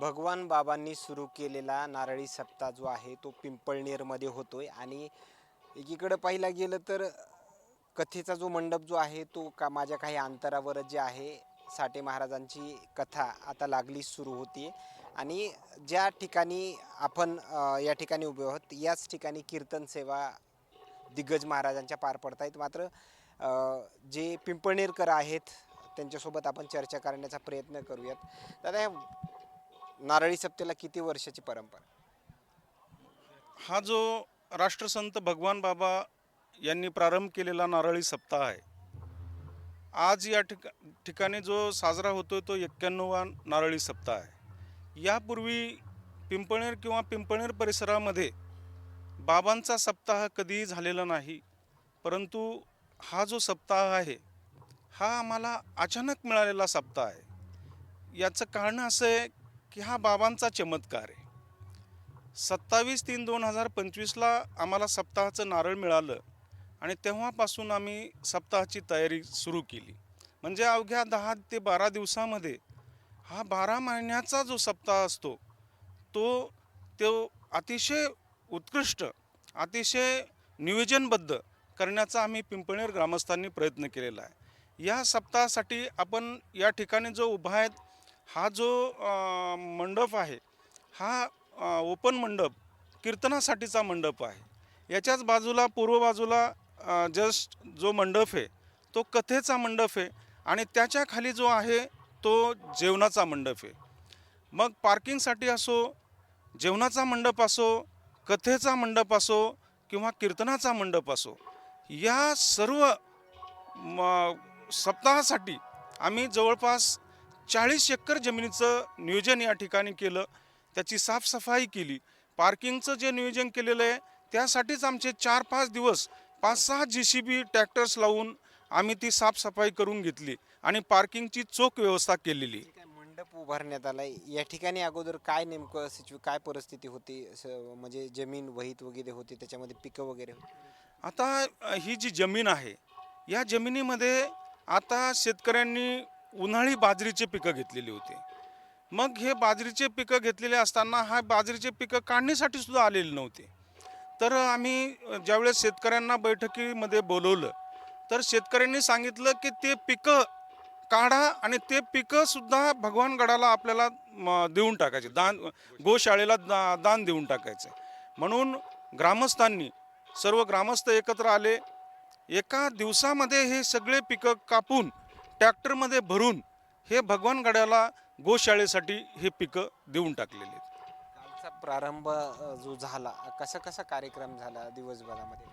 भगवान बाबांनी सुरू केलेला नारळी सप्ताह जो आहे तो पिंपळनेरमध्ये होतोय. आणि एकीकडं पाहिला गेलं तर कथेचा जो मंडप जो आहे तो का माझ्या काही अंतरावर जे आहे साठे महाराजांची कथा आता लागली सुरू होती आणि ज्या ठिकाणी आपण या ठिकाणी उभे आहोत याच ठिकाणी कीर्तन सेवा दिग्गज महाराजांच्या पार पडत आहेत मात्र जे पिंपळनेरकर आहेत त्यांच्यासोबत आपण चर्चा करण्याचा प्रयत्न करूयात. दादा नारळी सप्तेला किती वर्षाची परंपरा? हा जो राष्ट्रसंत भगवान बाबा यांनी प्रारंभ केलेला नारळी सप्ताह आहे आज या ठिका ठिकाणी जो साजरा होतो तो एक्क्याण्णवा नारळी सप्ताह आहे. यापूर्वी पिंपळनेर किंवा पिंपळनेर परिसरामध्ये बाबांचा सप्ताह कधीही झालेला नाही परंतु हा जो सप्ताह आहे हा आम्हाला अचानक मिळालेला सप्ताह आहे. याचं कारण असं आहे की हा बाबांचा चमत्कार आहे. सत्तावीस तीन दोन हजार पंचवीसला आम्हाला सप्ताहाचं नारळ मिळालं आणि तेव्हापासून आम्ही सप्ताहाची तयारी सुरू केली. म्हणजे अवघ्या दहा ते बारा दिवसामध्ये हा बारा महिन्याचा जो सप्ताह असतो तो तो अतिशय उत्कृष्ट अतिशय नियोजनबद्ध करण्याचा आम्ही पिंपळनेर ग्रामस्थांनी प्रयत्न केलेला आहे. या सप्ताहासाठी आपण या ठिकाणी जो उभा आहेत हा जो मंडप आहे हा ओपन मंडप कीर्तनासाठीचा मंडप आहे. याच्याच बाजूला पूर्व बाजूला जस्ट जो मंडप आहे तो कथेचा मंडप आहे आणि त्याच्याखाली जो आहे तो जेवणाचा मंडप आहे. मग पार्किंगसाठी असो जेवणाचा मंडप असो कथेचा मंडप असो किंवा कीर्तनाचा मंडप असो या सर्व म, सप्ताहासाठी आम्ही जवळपास चाळीस एकर जमिनीचं नियोजन या ठिकाणी केलं. त्याची साफसफाई केली. पार्किंगचं जे नियोजन केलेलं आहे त्यासाठीच आमचे चार पाच दिवस पाच सहा जी सी बी ट्रॅक्टर्स लावून आम्ही ती साफसफाई करून घेतली आणि पार्किंगची चोख व्यवस्था केलेली. मंडप उभारण्यात आलाय या ठिकाणी अगोदर काय नेमकं सिच्यु काय परिस्थिती होती? म्हणजे जमीन वहीत वगैरे होती त्याच्यामध्ये पिकं वगैरे होती? आता ही जी जमीन आहे या जमिनीमध्ये आता शेतकऱ्यांनी उन्हाळी बाजरीचे पिकं घेतलेली होती. मग हे बाजरीचे पिकं घेतलेले असताना हा बाजरीचे पिकं काढणीसाठी सुद्धा आलेली नव्हती. तर आम्ही ज्यावेळेस शेतकऱ्यांना बैठकीमध्ये बोलवलं तर शेतकऱ्यांनी सांगितलं की ते पिकं काढा आणि ते पिकंसुद्धा भगवानगडाला भगवान गडाला आपल्याला देऊन टाकायचे. दान गोशाळेला दा दान देऊन टाकायचे. म्हणून ग्रामस्थांनी सर्व ग्रामस्थ एकत्र आले. एका दिवसामध्ये हे सगळे पिकं कापून ट्रॅक्टरमध्ये भरून हे भगवान गडाला गोशाळेसाठी हे पिकं देऊन टाकलेले आहेत. कालचा प्रारंभ अ, जो झाला कसा कसा कार्यक्रम झाला दिवसभरामध्ये?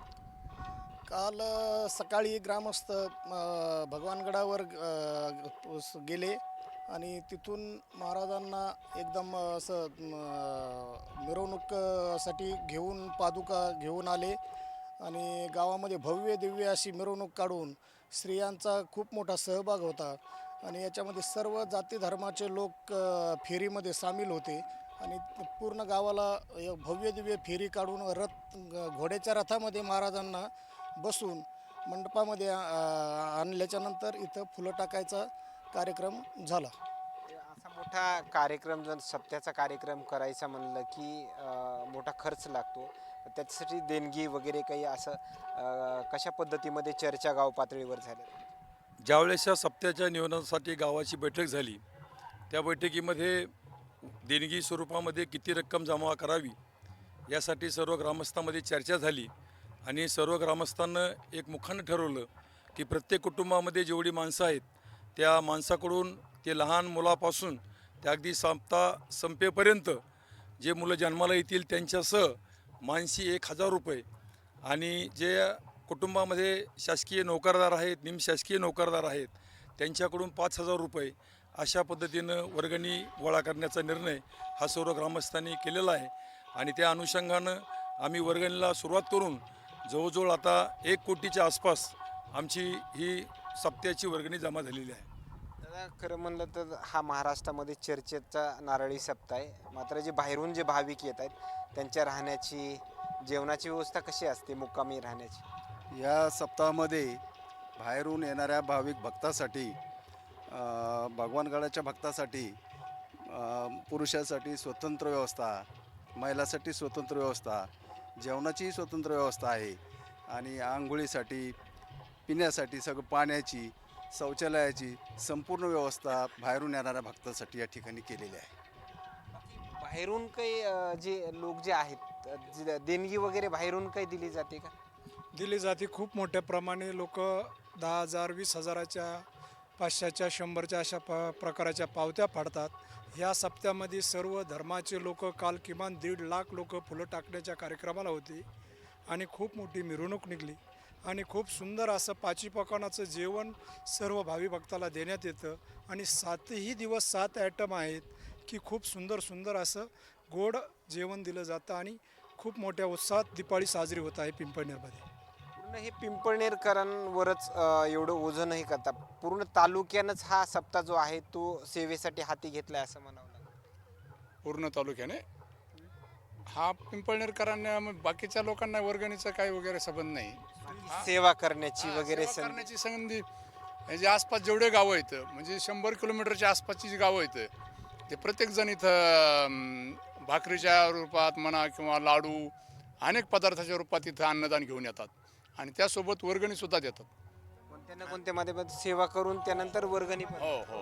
काल अ, सकाळी ग्रामस्थ अ, भगवानगडावर अ, स- गेले आणि तिथून महाराजांना एकदम असं म, मिरवणूकसाठी घेऊन पादुका घेऊन आले. आणि गावामध्ये भव्य दिव्य अशी मिरवणूक काढून स्त्रियांचा खूप मोठा सहभाग होता. आणि याच्यामध्ये सर्व जाती धर्माचे लोक फेरीमध्ये सामील होते. आणि पूर्ण गावाला भव्य दिव्य फेरी काढून रथ घोड्याच्या रथामध्ये महाराजांना बसून मंडपामध्ये आणल्याच्यानंतर इथं फुलं टाकायचा कार्यक्रम झाला. असा मोठा कार्यक्रम जर सप्त्याचा कार्यक्रम करायचा म्हणलं की मोठा खर्च लागतो. त्याच्यासाठी देणगी वगैरे काही असं अ, कशा पद्धतीमध्ये चर्चा गाव पातळीवर झाल्या ज्यावेळेस या सप्त्याच्या नियोजनासाठी गावाची बैठक झाली त्या बैठकीमध्ये देणगी स्वरूपामध्ये किती रक्कम जमा करावी यासाठी सर्व ग्रामस्थांमध्ये चर्चा झाली आणि सर्व ग्रामस्थांना एक मुखानं ठरवलं की प्रत्येक कुटुंबामध्ये जेवढी माणसं आहेत त्या माणसाकडून ते लहान मुलापासून ते अगदी संपता संपेपर्यंत जे मुलं जन्माला येतील त्यांच्यासह मानसी एक हजार रुपये. आणि जे कुटुंबामध्ये शासकीय नोकरदार आहेत निमशासकीय नोकरदार आहेत त्यांच्याकडून पाच हजार रुपये अशा पद्धतीनं वर्गणी गोळा करण्याचा निर्णय हा सर्व ग्रामस्थांनी केलेला आहे. आणि त्या अनुषंगानं आम्ही वर्गणीला सुरुवात करून जवळजवळ आता एक कोटीच्या आसपास आमची ही सप्त्याची वर्गणी जमा झालेली आहे. दादा खरं म्हणलं तर हा महाराष्ट्रामध्ये चर्चेचा नारळी सप्ताह आहे. मात्र जे बाहेरून जे भाविक येत आहेत त्यांच्या राहण्याची जेवणाची व्यवस्था कशी असते मुक्कामी राहण्याची? या सप्ताहामध्ये बाहेरून येणाऱ्या भाविक भक्तासाठी अ, भगवानगडाच्या भक्तासाठी अ, पुरुषासाठी स्वतंत्र व्यवस्था महिलासाठी स्वतंत्र व्यवस्था जेवणाचीही स्वतंत्र व्यवस्था आहे. आणि आंघोळीसाठी पिण्यासाठी सगळं पाण्याची शौचालयाची संपूर्ण व्यवस्था बाहेरून येणाऱ्या भक्तांसाठी या ठिकाणी केलेली आहे. बाहेरून काही अ, जे लोक जे आहेत अ, जे देणगी वगैरे बाहेरून काही दिली जाते का? दिली जाते. खूप मोठ्या प्रमाणे लोक दहा हजार वीस हजाराच्या पाचशेच्या शंभरच्या अशा प प्रकाराच्या पावत्या फाडतात ह्या सप्त्यामध्ये सर्व धर्माचे लोक काल किमान दीड लाख लोक फुलं टाकण्याच्या कार्यक्रमाला होते आणि खूप मोठी मिरवणूक निघली. आणि खूप सुंदर असं पाची पकवानाचं जेवण सर्व भावी भक्ताला देण्यात येतं. आणि सातही दिवस सात ॲटम आहेत की खूप सुंदर सुंदर असं गोड जेवण दिलं जातं आणि खूप मोठ्या उत्साहात दिपाळी साजरी होत आहे पिंपळनेरमध्ये. पूर्ण हे पिंपळनेरकरांवरच एवढं ओझं नाही करता पूर्ण तालुक्यानंच हा सप्ताह जो आहे तो सेवेसाठी हाती घेतलाय असं म्हणावं लागेल. पूर्ण तालुक्याने? हा पिंपळनेरकरांना मग बाकीच्या लोकांना वर्गणीचा काही वगैरे संबंध नाही. सेवा करण्याची वगैरे सेवा करण्याची संधी हे जे आसपास जेवढे गावं आहेत म्हणजे शंभर किलोमीटरच्या आसपासची जी गावं आहेत ते प्रत्येक जण इथं अं, भाकरीच्या रूपात म्हणा किंवा लाडू अनेक पदार्थाच्या रूपात इथं अन्नदान घेऊन येतात. आणि त्यासोबत वर्गणी सुद्धा देतात. कोणत्या ना कोणत्या माध्यमात सेवा करून त्यानंतर वर्गणी पण हो हो.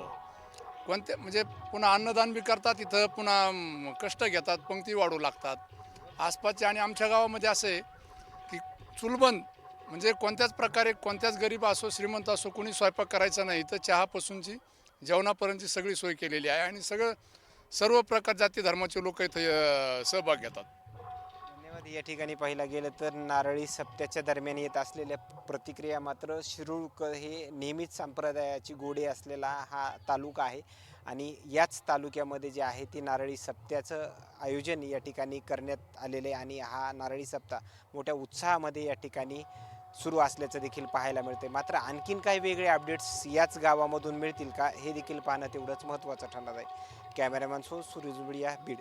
कोणते म्हणजे पुन्हा अन्नदान बी करतात इथं पुन्हा कष्ट घेतात पंक्ती वाढू लागतात. आसपासच्या आणि आमच्या गावामध्ये असं आहे की चुलबंद म्हणजे कोणत्याच प्रकारे कोणत्याच गरीब असो श्रीमंत असो कोणी स्वयंपाक करायचा नाही तर चहापासूनची जेवणापर्यंतची सगळी सोय केलेली आहे. आणि सगळं सर्व प्रकार जाती धर्माचे लोक इथं सहभाग घेतात. या ठिकाणी पाहिलं गेलं तर नारळी सप्त्याच्या दरम्यान येत असलेल्या प्रतिक्रिया मात्र शिरूरकर हे नेहमीच संप्रदायाची गोडी असलेला हा तालुका आहे. आणि याच तालुक्यामध्ये जे आहे ते नारळी सप्त्याचं आयोजन या ठिकाणी करण्यात आलेले आहे. आणि हा नारळी सप्ताह मोठ्या उत्साहामध्ये या ठिकाणी सुरू असल्याचं देखील पाहायला मिळते मात्र आणखीन काही वेगळे अपडेट्स याच गावामधून मिळतील का हे देखील पाहणं तेवढंच महत्त्वाचं ठरणार आहे. कॅमेरामॅन सो सुरेश बीड.